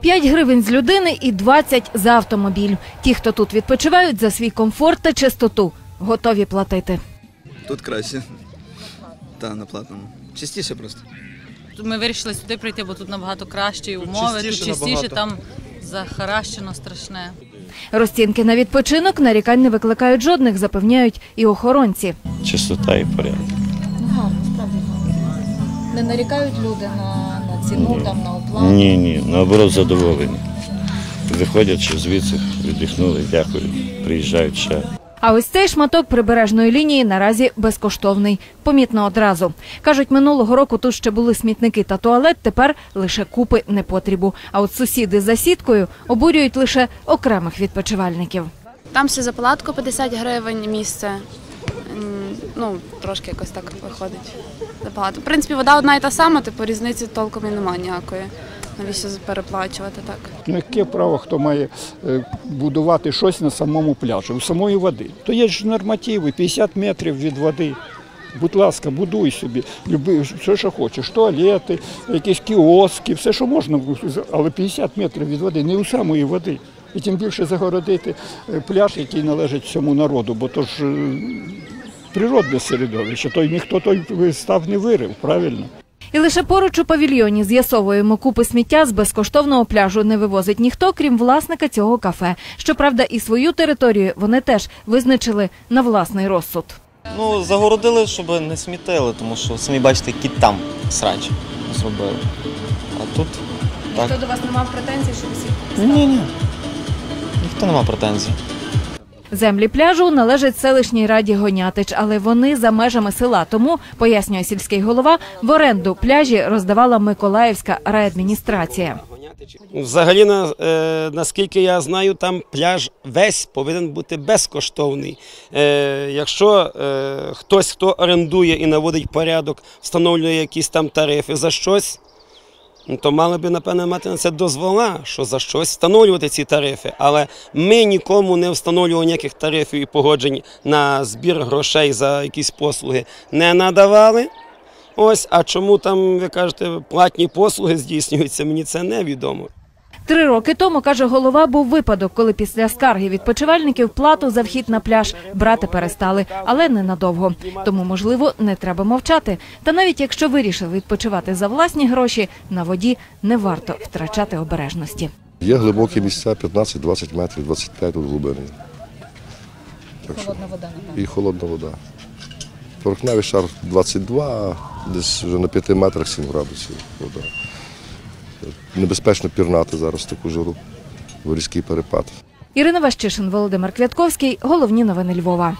5 гривень з людини і 20 за автомобіль. Ті, хто тут відпочивають за свій комфорт та чистоту, готові платити. Тут краще. Та на платному. Чистіше просто. Ми вирішили сюди прийти, бо тут набагато кращі умови, тут чистіше чистіше, набагато. там захаращено страшне. Розцінки на відпочинок нарікань не викликають жодних, запевняють і охоронці. чистота і порядок. Не нарікають люди на ціну, там на оплату. Ні, ні, наоборот, задоволені. Виходячи звідси, віддихнули, дякую, приїжджають ще. А ось цей шматок прибережної лінії наразі безкоштовний. Помітно одразу. Кажуть, минулого року тут ще були смітники та туалет, тепер лише купи непотрібу. А от сусіди за сіткою обурюють лише окремих відпочивальників. Там все за палатку 50 гривень місце. Ну, трошки якось так виходить. Забагато. В принципі, вода одна і та сама, типу різниці толком і немає ніякої. Навіщо переплачувати так? Ну, яке право, хто має е, будувати щось на самому пляжі, у самої води. То є ж нормативи, 50 метрів від води. Будь ласка, будуй собі, люби, все, що хочеш, туалети, якісь кіоски, все, що можна, але 50 метрів від води, не у самої води. І тим більше загородити е, пляж, який належить всьому народу, бо то ж е, природне середовище, то й ніхто той став не вирив, правильно? І лише поруч у павільйоні з'ясовуємо купи сміття з безкоштовного пляжу не вивозить ніхто, крім власника цього кафе. Щоправда, і свою територію вони теж визначили на власний розсуд. Ну, загородили, щоб не смітили, тому що самі бачите, які там срач зробили. А тут так. до вас не мав претензій, що Ні, ні. Ніхто не мав претензій. Землі пляжу належать селищній раді Гонятич, але вони за межами села. Тому, пояснює сільський голова, в оренду пляжі роздавала Миколаївська райадміністрація. Взагалі, на, е, наскільки я знаю, там пляж весь повинен бути безкоштовний. Е, якщо е, хтось, хто орендує і наводить порядок, встановлює якісь там тарифи за щось, то мали би, напевно, мати на це дозвола, що за щось встановлювати ці тарифи. Але ми нікому не встановлювали ніяких тарифів і погоджень на збір грошей за якісь послуги не надавали. Ось, а чому там, ви кажете, платні послуги здійснюються, мені це невідомо. Три роки тому, каже голова, був випадок, коли після скарги відпочивальників плату за вхід на пляж брати перестали, але ненадовго. Тому, можливо, не треба мовчати. Та навіть якщо вирішив відпочивати за власні гроші, на воді не варто втрачати обережності. Є глибокі місця 15-20 метрів, 25 тут глибини. Так що- Холодна вода І холодна вода. Поверхневий шар 22, а десь вже на 5 метрах 7 градусів вода. Небезпечно пірнати зараз таку жару, в різкий перепад. Ірина Ващишин, Володимир Квятковський. Головні новини Львова.